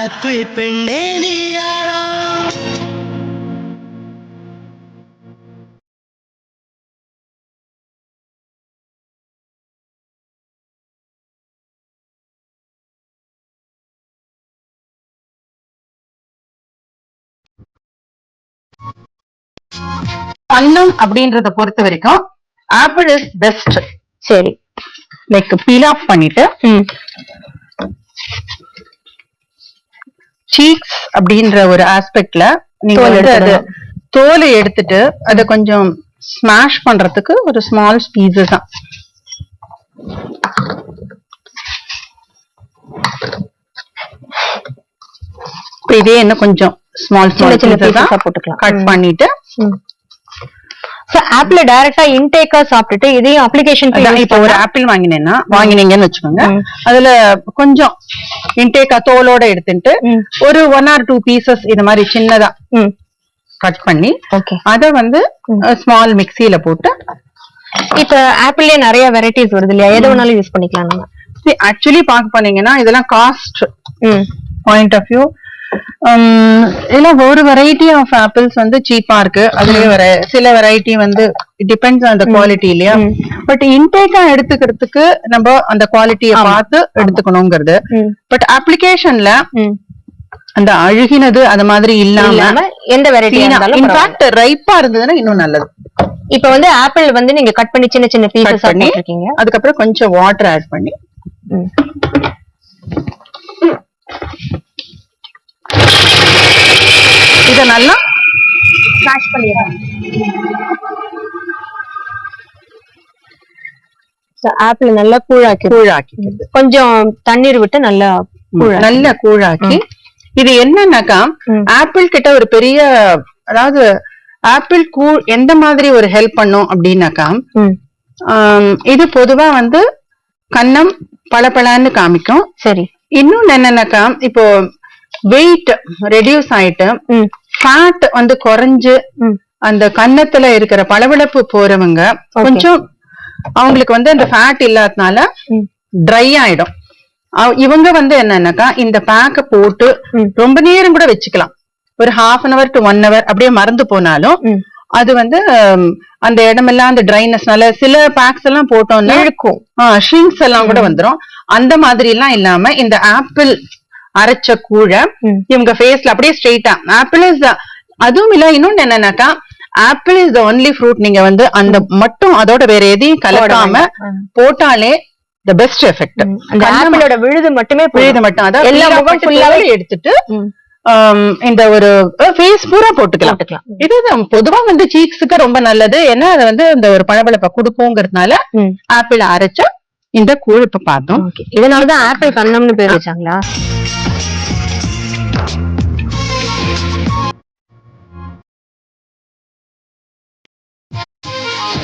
Apple பெண்ணே நீ யாரோ? பழம் அப்படின்றத பொறுத்த வரைக்கும் ஆப்பிள் இஸ் பெஸ்ட் சரி. லைக் பீல் ஆஃப் பண்ணிட்டு சீக்ஸ் அப்படின்ற ஒரு ஆஸ்பெக்ட்ல நீங்க வந்து அது. தோலை எடுத்துட்டு அதை கொஞ்சம் ஸ்மாஷ் பண்றதுக்கு ஒரு ஸ்மால் பீசஸ் தான் இதே இன்னும் கொஞ்சம் ஸ்மால் சின்ன ஸ்மால் பீசஸ் தான் போட்டுக்கலாம். கட். பண்ணிட்டு சோ ஆப்பிள் டைரக்டா இன்டேக்கா சாப்பிட்டுட்டு இதையும் அப்ளிகேஷன் இப்ப ஒரு ஆப்பிள் வாங்கினேன்னா வாங்கினீங்கன்னு வச்சுக்கோங்க. அதுல கொஞ்சம் இன்டேக்கா தோலோட எடுத்துட்டு. ஒரு ஒன் ஆர் டூ பீசஸ் இது மாதிரி சின்னதா கட் பண்ணி ஓகே அத வந்து ஸ்மால் மிக்ஸில போட்டு இப்ப ஆப்பிள்லயே நிறைய வெரைட்டிஸ் வருது இல்லையா? எது வேணாலும் யூஸ் பண்ணிக்கலாம் நம்ம. ஆக்சுவலி பார்க்க போனீங்கன்னா இதெல்லாம் காஸ்ட் பாயிண்ட் ஆஃப் வியூ இல்ல ஒரு வெரைட்டி ஆஃப் ஆப்பிள்ஸ் வந்து சீப்பா இருக்கு. அதுலயே வர சில வெரைட்டி வந்து டிபெண்ட்ஸ் ஆன் த குவாலிட்டி இல்லையா. பட் இன்டேக்கா எடுத்துக்கிறதுக்கு நம்ம அந்த குவாலிட்டியை பார்த்து எடுத்துக்கணுங்கிறது. பட் அப்ளிகேஷன்ல அந்த அழுகினது அது மாதிரி இல்லாம எந்த வெரைட்டி. இன்ஃபேக்ட் ரைப்பா இருந்ததுன்னா இன்னும் நல்லது. இப்ப வந்து ஆப்பிள் வந்து நீங்க கட் பண்ணி சின்ன சின்ன பீசஸ் பண்ணி பண்ணிருக்கீங்க அதுக்கப்புறம் கொஞ்சம் வாட்டர் ஆட் பண்ணி இத நல்லா ஸ்மாஷ் பண்ணிடுறேன் ஆப்பிள் நல்லா கூழாக்கி கூழாக்கி கொஞ்சம் தண்ணீர் விட்டு நல்லா கூழா நல்ல கூழாக்கி. இது என்னன்னாக்கா. ஆப்பிள் கிட்ட ஒரு பெரிய அதாவது ஆப்பிள் கூழ் எந்த மாதிரி ஒரு ஹெல்ப் பண்ணும் அப்படின்னாக்கா இது பொதுவா வந்து கன்னம் பளபளன்னு காமிக்கும். சரி. இன்னொன்னு என்னன்னாக்கா இப்போ வெயிட் ரெடியூஸ் ஆயிட்டு ஃபேட் வந்து குறைஞ்சு அந்த கன்னத்துல இருக்கிற பளபளப்பு போறவங்க கொஞ்சம் அவங்களுக்கு வந்து அந்த ஃபேட் இல்லாதனால ட்ரை ஆயிடும். இவங்க வந்து என்னன்னாக்கா இந்த பேக்க போட்டு. ரொம்ப நேரம் கூட வச்சுக்கலாம். ஒரு half an hour to one hour அப்படியே மறந்து போனாலும் அது வந்து அந்த இடமெல்லாம் அந்த ட்ரைனஸ்னால சில பேக்ஸ் எல்லாம் போட்டோம்னா இழுக்கும். ஷ்ரிங்ஸ் எல்லாம் கூட வந்துரும். அந்த மாதிரி எல்லாம் இல்லாம இந்த ஆப்பிள் அரைச்ச கூழை. இவங்க ஃபேஸ்ல அப்படியே ஸ்ட்ரெயிட்டா ஆப்பிள் இஸ் அதுவும் இல்ல இன்னொன்னு என்னன்னாக்கா apple is the only fruit நீங்க வந்து அந்த மட்டும் அதோட வேற எதையும் கலக்காம. போட்டாலே த பெஸ்ட் எஃபெக்ட் ஆப்பிளோட விழுது மட்டுமே. விழுது மட்டும். அதான் எல்லா முகம் ஃபுல்லாவே எடுத்துட்டு இந்த ஒரு ஃபேஸ் பூரா போட்டுக்கலாம். இதுதான் பொதுவா வந்து சீக்ஸுக்கு ரொம்ப நல்லது. ஏன்னா அது வந்து இந்த ஒரு பளபளப்பை கொடுக்குங்கிறதுனால ம். ஆப்பிள் அரைச்ச இந்த கூழ் இப்ப பார்த்தோம். இதனாலதான் ஆப்பிள் கண்ணம்னு பேர் வச்சாங்களா?